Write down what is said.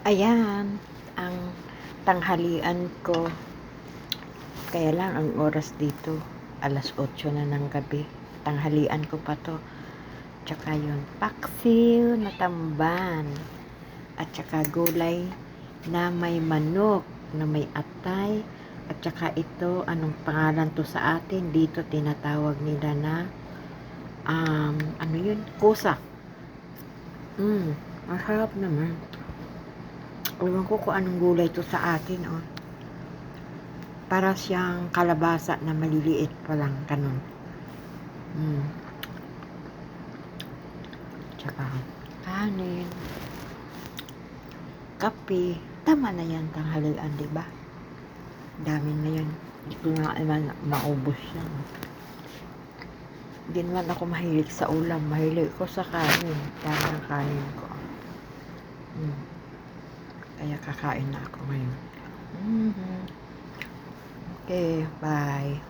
Ayan, ang tanghalian ko. Kaya lang, ang oras dito, alas 8 na ng gabi. Tanghalian ko pa to. Tsaka yun, paksiw na tamban. At tsaka gulay na may manok, na may atay. At tsaka ito, anong pangalan to sa atin? Dito tinatawag nila na, um, ano yun? Kusa. Mm, masarap naman. Ewan ko kung anong gulay to sa atin, oh. Para siyang kalabasa na maliliit pa lang, ganun. Mm. Tsaka, kanin. Kape. Tama na yan, tanghalian, di ba? Dami na yan. Hindi ko nga naman maubos yan. Hindi naman ako mahilig sa ulam. Mahilig ko sa kanin. Ng kanin ko. Mm. Kaya kakain na ako ngayon. Mhm. Okay, bye.